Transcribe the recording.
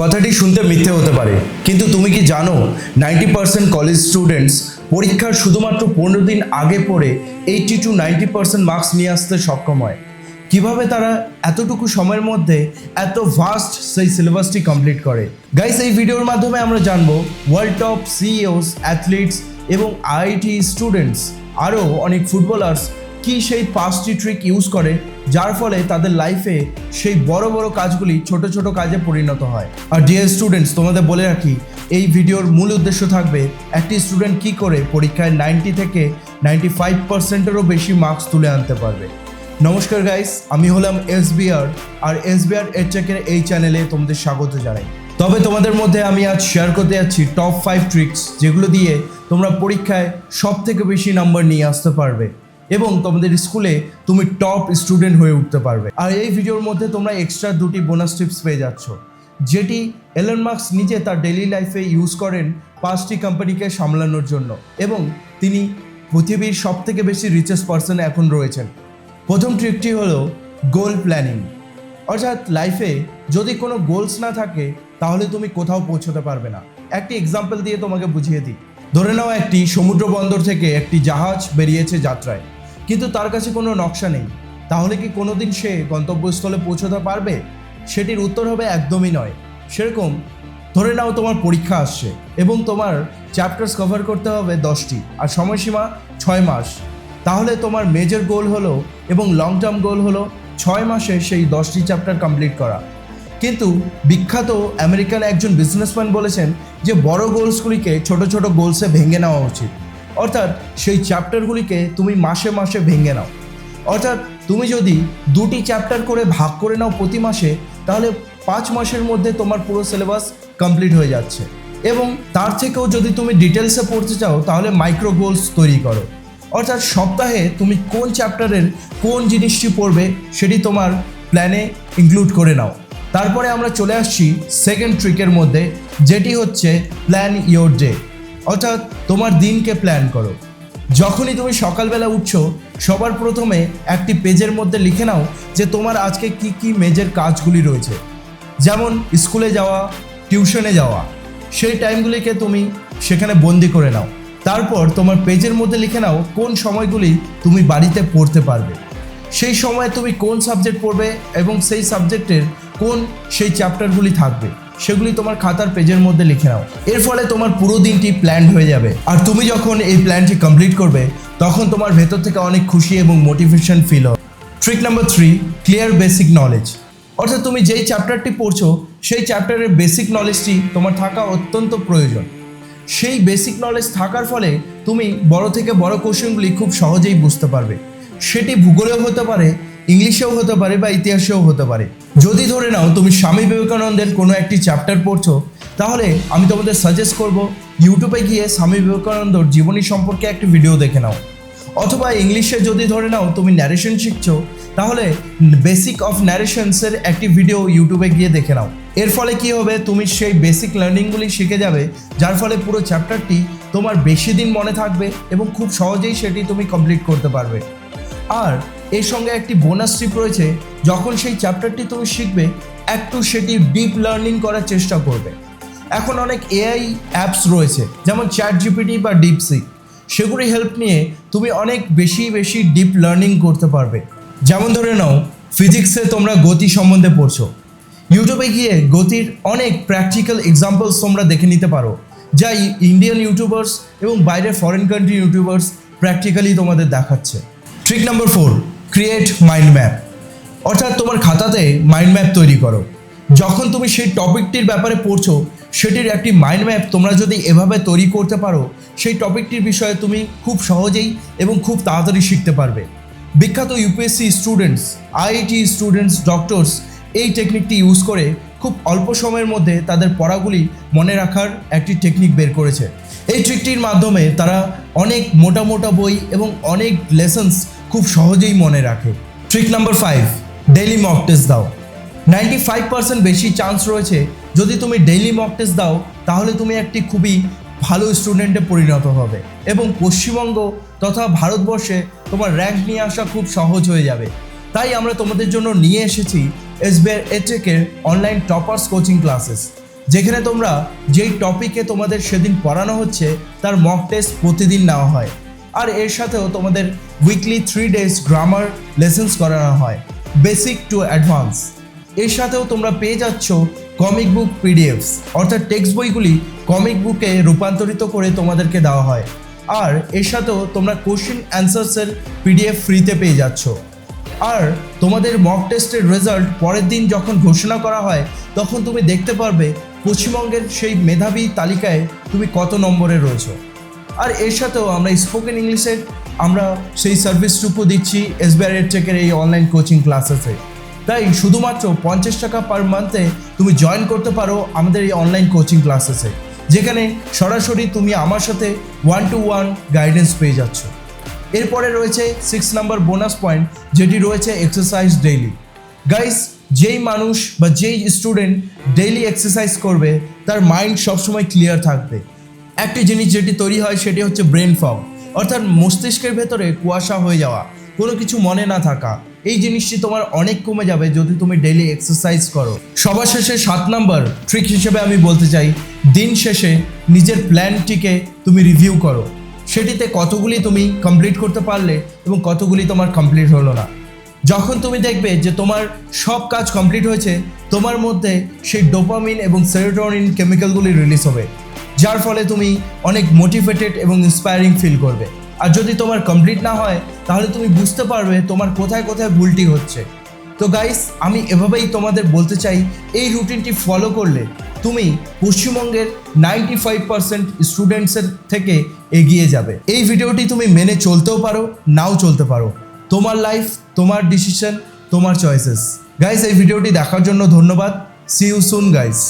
কথাটি শুনতে মিথ্যে হতে পারে। কিন্তু তুমি কি জানো নাইনটি পার্সেন্ট কলেজ স্টুডেন্টস পরীক্ষার শুধুমাত্র পনেরো দিন আগে পড়ে eighty to ninety percent marks নিয়ে আসতে সক্ষম হয়। কীভাবে তারা এতটুকু সময়ের মধ্যে এত ভাস্ট সেই সিলেবাসটি কমপ্লিট করে? গাইস এই ভিডিওর মাধ্যমে আমরা জানব ওয়ার্ল্ড টপ সিইওস অ্যাথলিটস এবং আইআইটি স্টুডেন্টস আরও অনেক ফুটবলার্স কি সেই পাঁচটি ট্রিক ইউজ করে যার ফলে তাদের লাইফে সেই বড় বড় কাজগুলি ছোট ছোট কাজে পরিণত হয়। আর ডিয়ার স্টুডেন্টস তোমাদের বলে রাখি, এই ভিডিওর মূল উদ্দেশ্য থাকবে একটি স্টুডেন্ট কি করে পরীক্ষায় নাইনটি থেকে নাইনটি ফাইভ পার্সেন্টেরও বেশি মার্কস তুলে আনতে পারবে। নমস্কার গাইস আমি হলাম এস আর এস বিআর এডচেকের এই চ্যানেলে তোমাদের স্বাগত জানাই। তবে তোমাদের মধ্যে আমি আজ শেয়ার করতে যাচ্ছি টপ ফাইভ ট্রিক্স যেগুলো দিয়ে তোমরা পরীক্ষায় সব থেকে বেশি নাম্বার নিয়ে আসতে পারবে। এবং তোমাদের স্কুলে তুমি টপ স্টুডেন্ট হয়ে উঠতে পারবে। আর এই ভিডিওর মধ্যে তোমরা এক্সট্রা দুটি বোনাস টিপস পেয়ে যাচ্ছ। যেটি এলন মার্কস নিজে তার ডেইলি লাইফে ইউজ করেন পাঁচটি কোম্পানিকে সামলানোর জন্য এবং তিনি পৃথিবীর সব থেকে বেশি রিচেস্ট পার্সন এখন রয়েছেন। প্রথম ট্রিকটি হলো গোল প্ল্যানিং অর্থাৎ লাইফে যদি কোনো গোলস না থাকে, তাহলে তুমি কোথাও পৌঁছতে পারবে না। একটি এক্সাম্পল দিয়ে তোমাকে বুঝিয়ে দিই। ধরে নাও একটি সমুদ্র বন্দর থেকে একটি জাহাজ বেরিয়েছে যাত্রায়। কিন্তু তার কাছে কোনো নকশা নেই। তাহলে কি কোনো দিন সে গন্তব্যস্থলে পৌঁছতে পারবে? সেটির উত্তর হবে একদমই নয়। সেরকম, ধরে নাও তোমার পরীক্ষা আসছে এবং তোমার চ্যাপ্টার্স কভার করতে হবে দশটি আর সময়সীমা ছয় মাস। তাহলে তোমার মেজর গোল হলো এবং লং টার্ম গোল হলো ছয় মাসে সেই দশটি চ্যাপ্টার কমপ্লিট করা। কিন্তু বিখ্যাত আমেরিকান একজন বিজনেসম্যান বলেছেন যে বড় গোলসগুলিকে ছোট ছোট গোলসে ভেঙে নেওয়া উচিত। অর্থাৎ সেই চ্যাপ্টারগুলিকে তুমি মাসে মাসে ভেঙে নাও। অর্থাৎ তুমি যদি দুটি চ্যাপ্টার করে ভাগ করে নাও প্রতি মাসে, তাহলে পাঁচ মাসের মধ্যে তোমার পুরো সিলেবাস কমপ্লিট হয়ে যাচ্ছে। এবং তার থেকেও যদি তুমি ডিটেলসে পড়তে চাও, তাহলে মাইক্রো গোলস তৈরি করো। অর্থাৎ সপ্তাহে তুমি কোন চ্যাপ্টারের কোন জিনিসটি পড়বে, সেটি তোমার প্ল্যানে ইনক্লুড করে নাও। তারপরে আমরা চলে আসছি সেকেন্ড ট্রিকের মধ্যে, যেটি হচ্ছে প্ল্যান ইয়োর ডে অর্থাৎ তোমার দিনকে প্ল্যান করো। যখনই তুমি সকালবেলা উঠছো, সবার প্রথমে একটি পেজের মধ্যে লিখে নাও যে তোমার আজকে কি কি মেজর কাজগুলি রয়েছে। যেমন স্কুলে যাওয়া, টিউশনে যাওয়া, সেই টাইমগুলিকে তুমি সেখানে বন্দি করে নাও। তারপর তোমার পেজের মধ্যে লিখে নাও কোন সময়গুলি তুমি বাড়িতে পড়তে পারবে। সেই সময়ে তুমি কোন সাবজেক্ট পড়বে এবং সেই সাবজেক্টের কোন সেই চ্যাপ্টারগুলি থাকবে। সেগুলি তোমার খাতার পেজের মধ্যে লিখে নাও। এর ফলে তোমার পুরো দিনটি প্ল্যান হয়ে যাবে। আর তুমি যখন এই প্ল্যানটি কমপ্লিট করবে, তখন তোমার ভেতর থেকে অনেক খুশি এবং মোটিভেশন ফিল হবে। Trick number three clear basic knowledge অর্থাৎ তুমি যেই চ্যাপ্টারটি পড়ছো, সেই চ্যাপ্টারের বেসিক নলেজটি তোমার থাকা অত্যন্ত প্রয়োজন। সেই বেসিক নলেজ থাকার ফলে তুমি বড় থেকে বড় কোশ্চেনগুলি খুব সহজেই বুঝতে পারবে। সেটি ভূগোলেও হতে পারে, ইংলিশেও হতে পারে বা ইতিহাসেও হতে পারে। যদি ধরে নাও তুমি স্বামী বিবেকানন্দের কোনো একটি চ্যাপ্টার পড়ছো, তাহলে আমি তোমাদের সাজেস্ট করব ইউটিউবে গিয়ে স্বামী বিবেকানন্দর জীবনী সম্পর্কে একটি ভিডিও দেখে নাও। অথবা ইংলিশে যদি ধরে নাও তুমি ন্যারেশন শিখছো, তাহলে বেসিক অফ ন্যারেশনসের একটি ভিডিও ইউটিউবে গিয়ে দেখে নাও। এর ফলে কি হবে? তুমি সেই বেসিক লার্নিংগুলি শিখে যাবে, যার ফলে পুরো চ্যাপ্টারটি তোমার বেশি দিন মনে থাকবে এবং খুব সহজেই সেটি তুমি কমপ্লিট করতে পারবে। আর এর সঙ্গে একটি বোনাস ট্রিপ রয়েছে, যখন সেই চ্যাপ্টারটি তুমি শিখবে একটু সেটি ডিপ লার্নিং করার চেষ্টা করবে। এখন অনেক এআই অ্যাপস রয়েছে, যেমন চ্যাট জিপিটি বা ডিপসিক সেগুলি হেল্প নিয়ে তুমি অনেক বেশি বেশি ডিপ লার্নিং করতে পারবে। যেমন ধরে নাও ফিজিক্সে তোমরা গতি সম্বন্ধে পড়ছো। ইউটিউবে গিয়ে গতির অনেক প্র্যাকটিক্যাল এক্সাম্পলস তোমরা দেখে নিতে পারো, যা ইন্ডিয়ান ইউটিউবার্স এবং বাইরের ফরেন কান্ট্রি ইউটিউবার্স প্র্যাকটিক্যালি তোমাদের দেখাচ্ছে। Trick number four create mind map অর্থাৎ তোমার খাতাতে মাইন্ড ম্যাপ তৈরি করো। যখন তুমি সেই টপিকটির ব্যাপারে পড়ছো, সেটির একটি মাইন্ড ম্যাপ তোমরা যদি এভাবে তৈরি করতে পারো, সেই টপিকটির বিষয়ে তুমি খুব সহজেই এবং খুব তাড়াতাড়ি শিখতে পারবে। বিখ্যাত UPSC students IIT students doctors এই টেকনিকটি ইউজ করে খুব অল্প সময়ের মধ্যে তাদের পড়াগুলি মনে রাখার একটি টেকনিক বের করেছে। এই ট্রিকটির মাধ্যমে তারা অনেক মোটা মোটা বই এবং অনেক লেসন্স খুব সহজেই মনে রাখে। Trick number five daily mock test দাও। নাইনটি ফাইভ পার্সেন্ট বেশি চান্স রয়েছে যদি তুমি ডেইলি মক টেস্ট দাও, তাহলে তুমি একটি খুবই ভালো স্টুডেন্টে পরিণত হবে এবং পশ্চিমবঙ্গ তথা ভারতবর্ষে তোমার র্যাঙ্ক নিয়ে আসা খুব সহজ হয়ে যাবে। তাই আমরা তোমাদের জন্য নিয়ে এসেছি এসবিআই এটেকের অনলাইন টপার্স কোচিং ক্লাসেস যেখানে তোমরা যেই টপিকে তোমাদের সেদিন পড়ানো হচ্ছে, তার মক টেস্ট প্রতিদিন নেওয়া হয়। আর এর সাথেও তোমাদের weekly three days grammar lessons করানো হয় বেসিক টু অ্যাডভান্স এর সাথেও তোমরা পেয়ে যাচ্ছ কমিক বুক পিডিএফস অর্থাৎ টেক্সট বইগুলি কমিক বুকে রূপান্তরিত করে তোমাদেরকে দেওয়া হয়। আর এর সাথেও তোমরা কোশ্চেন অ্যান্সার্সের পিডিএফ ফ্রিতে পেয়ে যাচ্ছ। আর তোমাদের মক টেস্টের রেজাল্ট পরের দিন যখন ঘোষণা করা হয়, তখন তুমি দেখতে পারবে পশ্চিমবঙ্গের সেই মেধাবী তালিকায় তুমি কত নম্বরে রয়েছো। আর এর সাথেও আমরা স্পোকেন ইংলিশের আমরা সেই সার্ভিসটুকু দিচ্ছি এসবিআই টেকের এই অনলাইন কোচিং ক্লাসেসে তাই শুধুমাত্র পঞ্চাশ টাকা পার মান্থে তুমি জয়েন করতে পারো আমাদের এই অনলাইন কোচিং ক্লাসেসে যেখানে সরাসরি তুমি আমার সাথে ওয়ান টু ওয়ান গাইডেন্স পেয়ে যাচ্ছ। এরপরে রয়েছে সিক্স নাম্বার বোনাস পয়েন্ট যেটি রয়েছে এক্সারসাইজ ডেইলি গাইস যেই মানুষ বা যেই স্টুডেন্ট ডেইলি এক্সারসাইজ করবে, তার মাইন্ড সবসময় ক্লিয়ার থাকবে। একটি জিনিস যেটি তৈরি হয়, সেটি হচ্ছে ব্রেন ফগ অর্থাৎ মস্তিষ্কের ভেতরে কুয়াশা হয়ে যাওয়া, কোনো কিছু মনে না থাকা, এই জিনিসটি তোমার অনেক কমে যাবে যদি তুমি ডেইলি এক্সারসাইজ করো। সবার শেষে সাত নাম্বার ট্রিক হিসেবে আমি বলতে চাই, দিন শেষে নিজের প্ল্যানটিকে তুমি রিভিউ করো। সেটিতে কতগুলি তুমি কমপ্লিট করতে পারলে এবং কতগুলি তোমার কমপ্লিট হলো না। যখন তুমি দেখবে যে তোমার সব কাজ কমপ্লিট হয়েছে, তোমার মধ্যে সেই ডোপামিন এবং সেরোটোনিন কেমিক্যালগুলি রিলিজ হবে, যার ফলে তুমি অনেক মোটিভেটেড এবং ইন্সপায়ারিং ফিল করবে। আর যদি তোমার কমপ্লিট না হয়, তাহলে তুমি বুঝতে পারবে তোমার কোথায় কোথায় ভুলটি হচ্ছে। তো গাইস আমি এভাবেই তোমাদের বলতে চাই, এই রুটিনটি ফলো করলে তুমি পশ্চিমবঙ্গের নাইনটি ফাইভ পার্সেন্ট স্টুডেন্টসের থেকে এগিয়ে যাবে। এই ভিডিওটি তুমি মেনে চলতেও পারো, নাও চলতে পারো। তোমার লাইফ তোমার ডিসিশন তোমার চয়েসেস গাইস এই ভিডিওটি দেখার জন্য ধন্যবাদ। C you soon guys